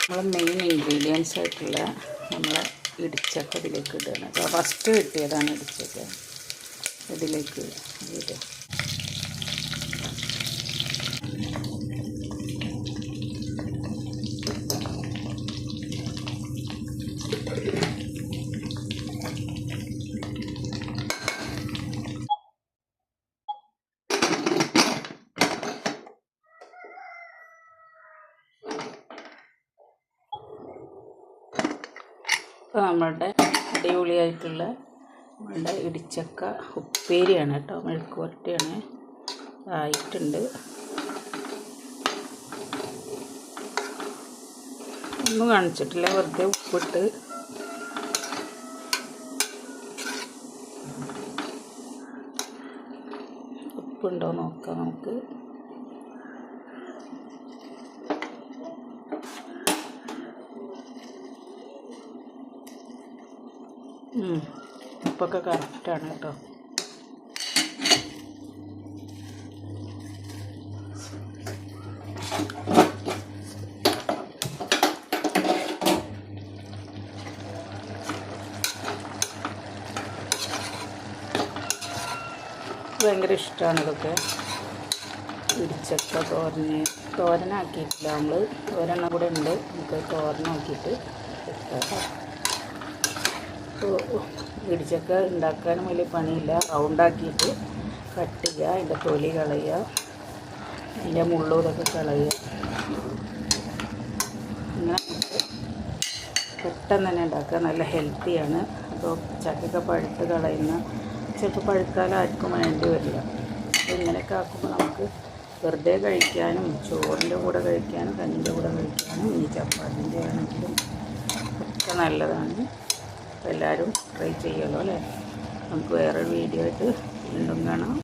നമ്മൾ main ingredients ആയിട്ടുള്ള നമ്മളെ ഇടിച്ചക്ക ഇതിലേക്ക് ഇടുകയാണ് അപ്പോൾ ഫസ്റ്റ് കിട്ടിയതാണ് ഇടിച്ചക്ക. ഇതിലേക്ക് ഇടുക ഇപ്പോൾ നമ്മളുടെ അടിപൊളിയായിട്ടുള്ള നമ്മളുടെ ഇടിച്ചക്ക ഉപ്പേരിയാണ് കേട്ടോ. മെഴുക്ക് പുരട്ടിയാണ് ആയിട്ടുണ്ട്. ഒന്നും കാണിച്ചിട്ടില്ല. വെറുതെ ഉപ്പിട്ട്. ഉപ്പുണ്ടോ നോക്കാം നമുക്ക്. ഉം. ഉപ്പൊക്കെ കറക്റ്റാണ് കേട്ടോ. ഭയങ്കര ഇഷ്ടമാണ് ഇതൊക്കെ. ഇടിച്ചക്ക തോരന് തോരനാക്കിയിട്ടില്ല നമ്മൾ ഒരെണ്ണം കൂടെ ഉണ്ട്. നമുക്ക് തോരനാക്കിയിട്ട് വെക്കാം. ഇടിച്ചക്ക ഉണ്ടാക്കാനും വലിയ പണിയില്ല. റൗണ്ടാക്കിയിട്ട് കട്ട് ചെയ്യുക. അതിന്റെ തൊലി കളയുക. അതിന്റെ മുള്ളും ഇതൊക്കെ കളയുക പെട്ടെന്ന് തന്നെ ഉണ്ടാക്കുക. നല്ല ഹെൽത്തിയാണ് അപ്പോൾ ചക്കൊക്കെ പഴുത്ത് കളയുന്ന ചിലപ്പോൾ പഴുക്കാലം ആർക്കും വേണ്ടി വരില്ല. അപ്പോൾ ഇങ്ങനെയൊക്കെ ആക്കുമ്പോൾ നമുക്ക് വെറുതെ കഴിക്കാനും ചോറിന്റെ കൂടെ കഴിക്കാനും കഞ്ഞിന്റെ കൂടെ കഴിക്കാനും ഇനി ചപ്പാത്തിന്റെ ആണെങ്കിലും ഒക്കെ നല്ലതാണ്. എല്ലാവരും ട്രൈ ചെയ്യുമല്ലോ അല്ലേ? നമുക്ക് വേറൊരു വീഡിയോ ആയിട്ട് വീണ്ടും കാണാം.